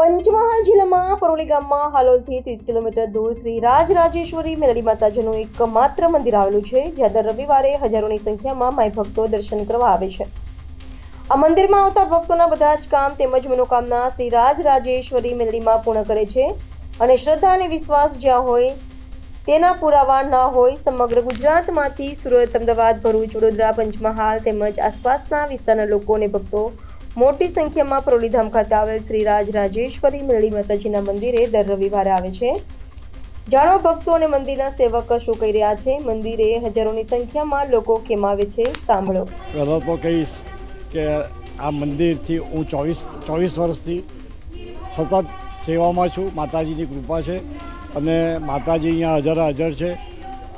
પંચમહાલ જિલ્લામાં પરોલી ગામમાં હાલોલથી ત્રીસ કિલોમીટર દૂર શ્રી રાજરાજેશ્વરી મેલડી માતાજીનું એક માત્ર મંદિર આવેલું છે, જ્યાં દર રવિવારે હજારોની સંખ્યામાં માય ભક્તો દર્શન કરવા આવે છે. આ મંદિરમાં આવતા ભક્તોના બધા જ કામ તેમજ મનોકામના શ્રી રાજરાજેશ્વરી મેલડીમાં પૂર્ણ કરે છે અને શ્રદ્ધા અને વિશ્વાસ જ્યાં હોય તેના પુરાવા ન હોય સમગ્ર ગુજરાતમાંથી સુરત, અમદાવાદ, ભરૂચ, વડોદરા, પંચમહાલ તેમજ આસપાસના વિસ્તારના લોકો અને ભક્તો મોટી સંખ્યામાં પ્રોલીધામ ખાતે આવેલ શ્રી રાજ રાજેશ્વરી મેળી માતાજીના મંદિરે દર રવિવારે આવે છે. જાણો ભક્તો અને મંદિરના સેવક શું કહી રહ્યા છે? મંદિરે હજારોની સંખ્યામાં લોકો કેમ આવે છે? સાંભળો. પહેલાં તો કહીશ કે આ મંદિરથી હું ચોવીસ ચોવીસ વર્ષથી સતત સેવામાં છું. માતાજીની કૃપા છે અને માતાજી અહીંયા હજાર, હાજર છે.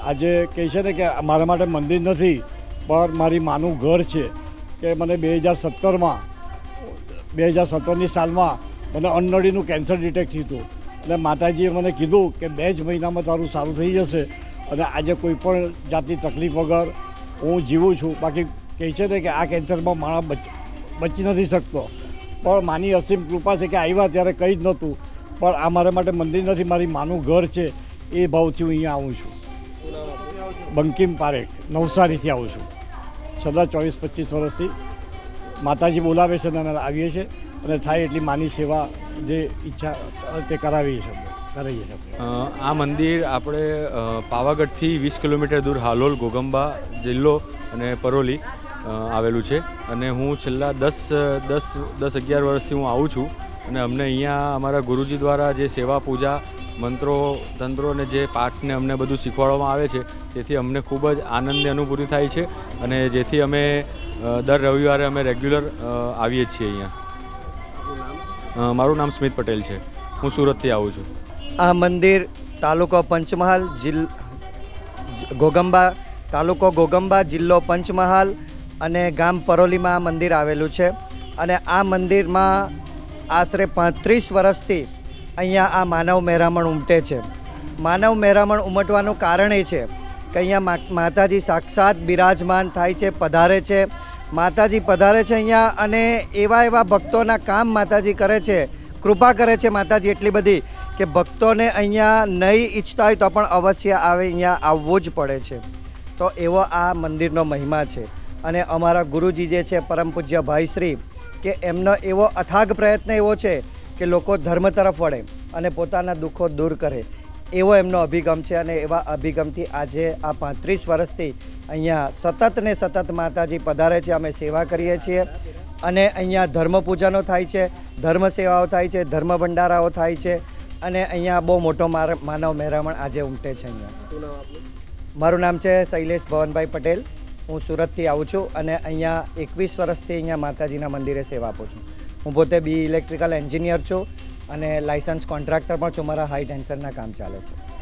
આજે કહે છે ને કે મારા માટે મંદિર નથી, પણ મારી માનું ઘર છે કે મને બે હજાર સત્તરમાં બે હજાર સત્તરની સાલમાં મને અન્નળીનું કેન્સર ડિટેક્ટ થયું અને માતાજીએ મને કીધું કે બે જ મહિનામાં તારું સારું થઈ જશે અને આજે કોઈ પણ જાતની તકલીફ વગર હું જીવું છું. બાકી કહે છે ને કે આ કેન્સરમાં માણસ બચ, બચી નથી શકતો. પણ માની અસીમ કૃપા છે કે આવ્યા ત્યારે કંઈ જ નહોતું. પણ આ મારા માટે મંદિર નથી, મારી માનું ઘર છે. એ ભાવથી હું અહીંયા આવું છું. બંકિમ પારેખ, નવસારીથી આવું છું. છેલ્લા ચોવીસ પચીસ વર્ષથી માતાજી બોલાવે છે અને આવીએ છીએ અને થાય એટલી માની સેવા જે ઈચ્છા તે કરાવીએ છીએ કરાવીએ છીએ આ મંદિર આપણે પાવાગઢથી વીસ કિલોમીટર દૂર હાલોલ, ગોગંબા જિલ્લો અને પરોલી આવેલું છે. અને હું છેલ્લા દસ દસ દસ અગિયાર વર્ષથી હું આવું છું. અને અમને અહીંયા અમારા ગુરુજી દ્વારા જે સેવા, પૂજા, મંત્રો, તંત્રો અને જે પાઠને અમને બધું શીખવાડવામાં આવે છે, તેથી અમને ખૂબ જ આનંદની અનુભૂતિ થાય છે અને જેથી અમે દર રવિવારે અમે રેગ્યુલર આવીએ છીએ અહીંયા. મારું નામ સ્મિત પટેલ છે. હું સુરતથી આવું છું. આ મંદિર તાલુકો પંચમહાલ જિલ્લ ગોગંબા, તાલુકો ગોગંબા જિલ્લો પંચમહાલ અને ગામ પરોલીમાં આ મંદિર આવેલું છે. અને આ મંદિરમાં આશરે પાંત્રીસ વર્ષથી અહીંયા આ માનવ મહેરામણ ઉમટે છે. માનવ મહેરામણ ઉમટવાનું કારણ એ છે કે અહીંયા માતાજી સાક્ષાત બિરાજમાન થાય છે, પધારે છે. માતાજી પધારે છે અહીંયા અને એવા એવા ભક્તોના કામ માતાજી કરે છે, કૃપા કરે છે માતાજી એટલી બધી કે ભક્તોને અહીંયા નહીં ઈચ્છતા હોય તો પણ અવશ્ય આવે, અહીંયા આવવું જ પડે છે. તો એવો આ મંદિરનો મહિમા છે. અને અમારા ગુરુજી જે છે પરમ પૂજ્ય ભાઈશ્રી કે એમનો એવો અથાગ પ્રયત્ન એવો છે કે લોકો ધર્મ તરફ વળે અને પોતાના દુઃખો દૂર કરે. એવો એમનો અભિગમ છે અને એવા અભિગમથી આજે આ પાંત્રીસ વર્ષથી અહીંયા સતત ને સતત માતાજી પધારે છે અમે સેવા કરીએ છીએ અને અહીંયા ધર્મ પૂજનો થાય છે ધર્મ સેવાઓ થાય છે ધર્મ ભંડારાઓ થાય છે અને અહીંયા બહુ મોટો માનવ મહેરામણ આજે ઉમટે છે અહીંયા. મારું નામ છે શૈલેષ ભવનભાઈ પટેલ. હું સુરતથી આવું છું અને અહીંયા એકવીસ વર્ષથી અહીંયા માતાજીના મંદિરે સેવા આપું છું. હું પોતે બી ઇલેક્ટ્રિકલ એન્જિનિયર છું અને લાઇસન્સ કોન્ટ્રાક્ટર પણ છું. મારા હાઈ ટેન્શનના કામ ચાલે છે.